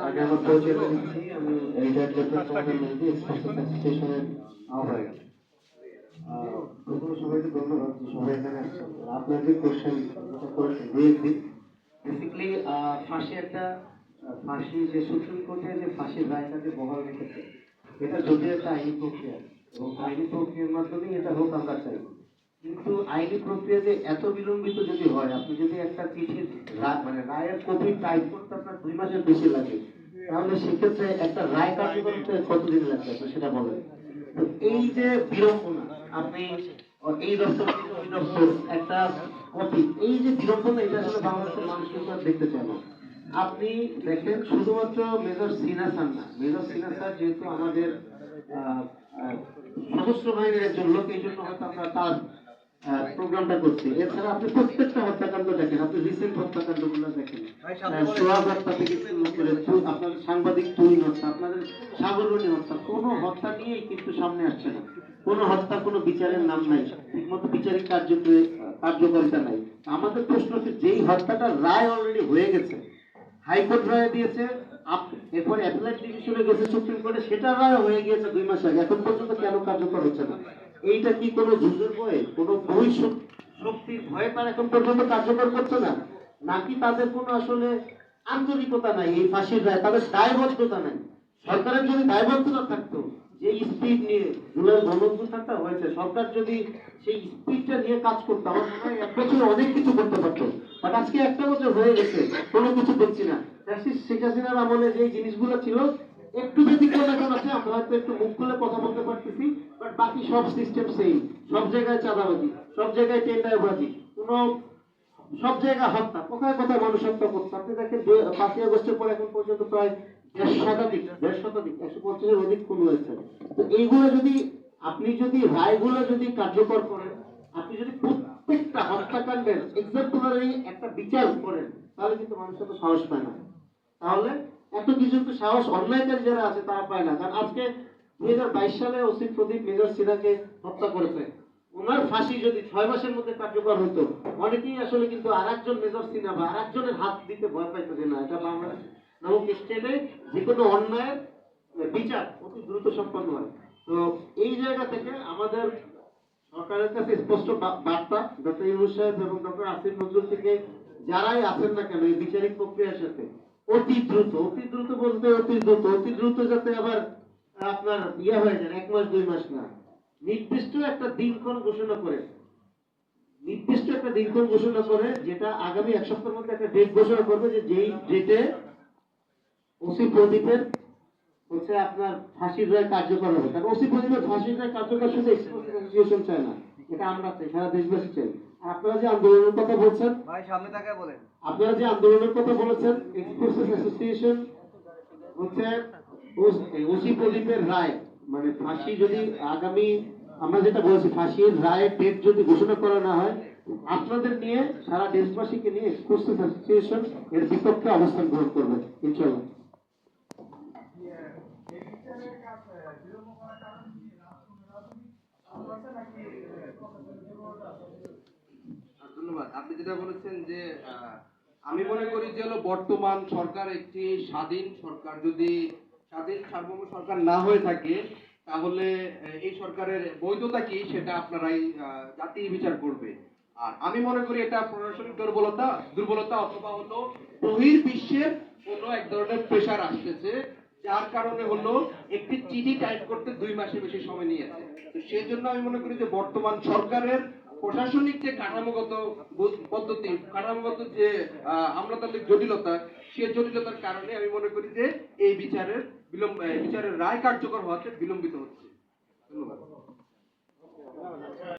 আগে আমার পরিচয় করে দিচ্ছি আমি retired lieutenant commander Mehedi express স্টেশনের আহ্বায়ক। আহ, প্রথমে সবাইকে ধন্যবাদ সবাই এখানে আসছেন আপনার যে কোশ্চেন করেছেন ডিএসসি বেসিক্যালি ফাঁসি একটা ফাঁসি যে সুপ্রিম কোর্টে যে ফাঁসির রায়টা যে বহাল রেখেছে এটা যদি একটা আইনি প্রক্রিয়া এবং আইনি প্রক্রিয়ার মাধ্যমেই এটা হোক আমরা চাই কিন্তু আইনি প্রক্রিয়া যে এত বিলম্বিত যদি হয়, আপনি যদি একটা চিঠির মানে রায়ের কপি টাইপ করতে আপনার দুই মাসের বেশি লাগে, তাহলে সেক্ষেত্রে একটা রায় কার্যকর করতে কতদিন লাগবে, আপনি সেটা বলেন। এই যে বিড়ম্বনা, আপনি এই দপ্তর একটা কপি এই যে বিড়ম্বনা, এটা আসলে বাংলাদেশের মানুষ কিন্তু দেখতে চায় না। আপনি দেখেন, শুধুমাত্র মেজর সিনা স্যার না, মেজর সিনা স্যার যেহেতু আমাদের সশস্ত্র বাহিনীর একজন লোক, এই জন্য হয়তো আমরা তার প্রোগ্রামটা করছি। এছাড়া আপনি প্রত্যেকটা হত্যাকাণ্ড দেখেন। আপনি রিসেন্ট হত্যাকাণ্ডগুলো দেখেন সোহাগ হত্যা থেকে শুরু করে আপনাদের সাংবাদিক তুহিন হত্যা আপনাদের সাগরণী হত্যা কোনো হত্যা নিয়েই কিন্তু সামনে আসছে না। কোনো হত্যা কোনো বিচারের নাম নাই। ঠিকমতো বিচারিক কার্যকরী কার্যকারিতা নাই। আমাদের প্রশ্ন হচ্ছে যেই হত্যাটা রায় অলরেডি হয়ে গেছে হাইকোর্ট রায় দিয়েছে এরপরে অ্যাপেলাইট ডিভিশনে গেছে সুপ্রিম কোর্টে সেটা রায় হয়ে গিয়েছে দুই মাস আগে। এখন পর্যন্ত কেন কার্যকর হচ্ছে না? এইটা কি কোনো যুদ্ধের ভয়ে? কোনো ভবিষ্যৎ শক্তির ভয়ে তারা এখন পর্যন্ত কার্যকর করছে না? নাকি তাদের কোনো আসলে আন্তরিকতা নাই, এই ফাঁসির রায়? তাদের দায়বদ্ধতা নাই। সরকারের যদি দায়বদ্ধতা থাকতো, যে স্পিড নিয়ে জুলাই গণঅভ্যুত্থানটা হয়েছে, সরকার যদি সেই স্পিডটা নিয়ে কাজ করতো, আমার মনে হয় এক বছর অনেক কিছু করতে পারতো। বাট আজকে একটা বছর হয়ে গেছে, কোনো কিছু করছি না। ফ্যাসিস্ট শেখ হাসিনার আমলে যে জিনিসগুলো ছিল একটু ব্যতিক্রম এখন আছে, আমরা হয়তো একটু মুখ খুলে কথা বলতে পারতেছি বাট বাকি সব সিস্টেম সেম সব জায়গায় চাঁদাবাজি, সব জায়গায় টেন্ডারবাজি, কোনো সব জায়গায় হত্যা, কোথায় কোথায় মানুষ হত্যা। করছে আপনি দেখেন পাঁচই আগস্টের পর এখন পর্যন্ত প্রায় দেড় শতাধিক দেড় শতাধিক, একশো পঞ্চাশের অধিক খুন হয়েছে। তো এইগুলো যদি, আপনি যদি রায়গুলো যদি কার্যকর করেন, আপনি যদি প্রত্যেকটা হত্যাকাণ্ডের এক্সাম্পলারি একটা বিচার করেন, তাহলে কিন্তু মানুষ এত সাহস পায় না। তাহলে এত কিছু সাহস অন্যায়কারী যারা আছে, তারা পায় না। কারণ আজকে দুই হাজার বাইশ সালে ওসি প্রদীপ মেজর সিনহাকে হত্যা করেছে। ওনার ফাঁসি যদি ছয় মাসের মধ্যে কার্যকর হতো, অনেকেই আসলে কিন্তু আর একজন মেজর সিনহা বা আর একজনের হাত দিতে ভয় পাইতো যে, না, এটা বাংলাদেশ নামক স্টেটে যে কোনো অন্যায়ের বিচার অতি দ্রুত সম্পন্ন হয়। তো এই জায়গা থেকে আমাদের সরকারের কাছে স্পষ্ট বার্তা, ডক্টর ইউনুস সাহেব এবং ডক্টর আসিফ নজরুল থেকে যারাই আছেন না কেন, এই বিচারিক প্রক্রিয়ার সাথে অতি দ্রুত অতি দ্রুত বলতে অতি দ্রুত অতি দ্রুত যাতে আবার আপনার ইয়ে হয়ে যায় এক মাস, দুই মাস না। নির্দিষ্ট একটা দিনক্ষণ ঘোষণা করে। নির্দিষ্ট একটা দিনক্ষণ ঘোষণা করে যেটা আগামী এক সপ্তাহের মধ্যে একটা ডেট ঘোষণা করবে যে যেই ডেটে ওসি প্রদীপের হচ্ছে আপনার ফাঁসির রায় কার্যকর হবে। কারণ ওসি প্রদীপের ফাঁসির রায় কার্যকর শুধু অ্যাসোসিয়েশন চায় না। এটা আমরা চাই, সারা দেশবাসী চাই। আপনারা যে আন্দোলনের কথা বলছেন ভাই সামনে তাকায় বলেন। আপনারা যে আন্দোলনের কথা বলেছেন এক্সপ্রেস অ্যাসোসিয়েশন হচ্ছে ওসি প্রদীপের রায়। মানে ফাঁসি যদি আগামী আমরা যেটা বলছি ফাঁসির রায়ের ডেট যদি ঘোষণা করা না হয় আপনাদের নিয়ে সারা দেশবাসীকে নিয়ে এক্সপ্রেস অ্যাসোসিয়েশন এর বিপক্ষে অবস্থান গ্রহণ করবে ইনশাল্লাহ আপনি যেটা বলেছেন যে আমি মনে করি যে হলো বর্তমান সরকার একটি স্বাধীন সরকার। যদি স্বাধীন সার্বভৌম সরকার না হয়ে থাকে, তাহলে এই সরকারের বৈধতা কি সেটা আপনারাই জাতি বিচার করবে। আর আমি মনে করি এটা প্রশাসনিক দুর্বলতা দুর্বলতা অথবা হলো বহির বিশ্বের কোনো এক ধরনের প্রেশার আসতেছে, যার কারণে হলো একটি চিঠি টাইপ করতে দুই মাসের বেশি সময় নিয়েছে। তো সেই জন্য আমি মনে করি যে বর্তমান সরকারের প্রশাসনিক যে কাঠামোগত পদ্ধতি, কাঠামোগত যে আমলাতান্ত্রিক জটিলতা, সে জটিলতার কারণে আমি মনে করি যে এই বিচারের বিলম্ব বিচারের রায় কার্যকর হওয়াতে বিলম্বিত হচ্ছে। ধন্যবাদ।